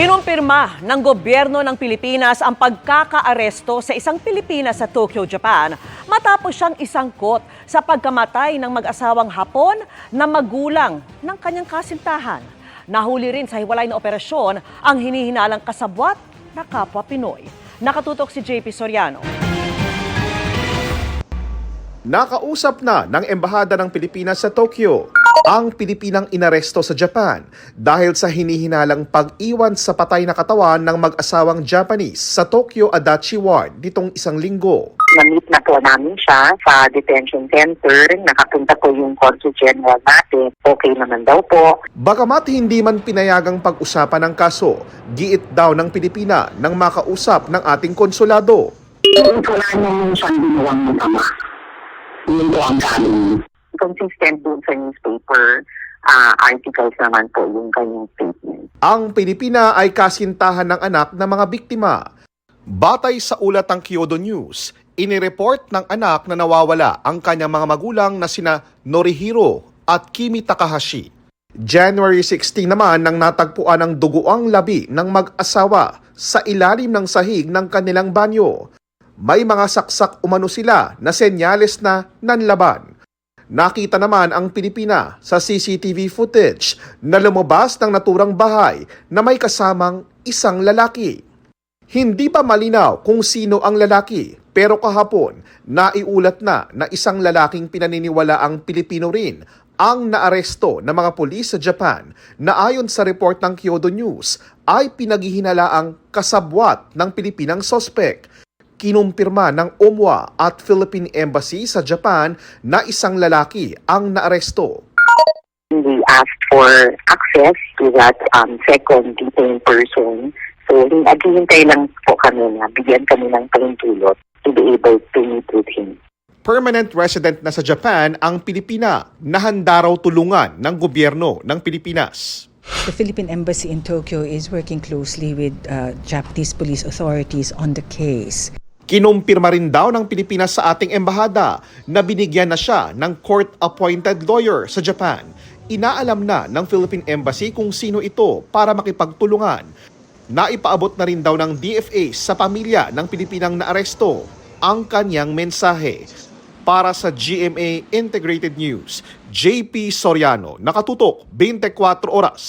Kinumpirma ng gobyerno ng Pilipinas ang pagkakaaresto sa isang Pilipina sa Tokyo, Japan matapos siyang isangkot sa pagkamatay ng mag-asawang Hapon na magulang ng kanyang kasintahan. Nahuli rin sa hiwalay na operasyon ang hinihinalang kasabwat na kapwa Pinoy. Nakatutok si JP Soriano. Nakausap na ng Embahada ng Pilipinas sa Tokyo ang Pilipinang inaresto sa Japan dahil sa hinihinalang pag-iwan sa patay na katawan ng mag-asawang Japanese sa Tokyo Adachi Ward nitong isang linggo. na-meet na po namin siya sa detention center. Nakapunta po yung Consul General natin. Okay naman daw po. Bagamat hindi man pinayagang pag-usapan ng kaso, giit daw ng Pilipina nang makausap ng ating konsulado. Yung wala naman siyang ginawang masama. Yun po ang sabi. Consistent dun sa newspaper ah, articles naman po yung kanyang statement. Ang Pilipina ay kasintahan ng anak ng mga biktima. Batay sa ulat ng Kyodo News, inireport ng anak na nawawala ang kanyang mga magulang na sina Norihiro at Kimi Takahashi. January 16 naman nang natagpuan ang duguang labi ng mag-asawa sa ilalim ng sahig ng kanilang banyo. May mga saksak umano sila na senyales na nanlaban. Nakita naman ang Pilipina sa CCTV footage na lumabas ng naturang bahay na may kasamang isang lalaki. Hindi pa malinaw kung sino ang lalaki pero kahapon naiulat na na isang lalaking pinaniniwala ang Pilipino rin ang naaresto ng mga pulis sa Japan na ayon sa report ng Kyodo News ay pinaghihinalaang kasabwat ng Pilipinang sospek kinumpirma ng OMWA at Philippine Embassy sa Japan na isang lalaki ang naaresto. We asked for access to that um, second detained person. So, hin- naghihintay lang po kami na bigyan kami ng pahintulot to be able to meet with him. Permanent resident na sa Japan ang Pilipina na handa raw tulungan ng gobyerno ng Pilipinas. The Philippine Embassy in Tokyo is working closely with uh, Japanese police authorities on the case. Kinumpirma rin daw ng Pilipinas sa ating embahada na binigyan na siya ng court-appointed lawyer sa Japan. Inaalam na ng Philippine Embassy kung sino ito para makipagtulungan. Naipaabot na rin daw ng DFA sa pamilya ng Pilipinang naaresto ang kanyang mensahe. Para sa GMA Integrated News, JP Soriano, nakatutok 24 oras.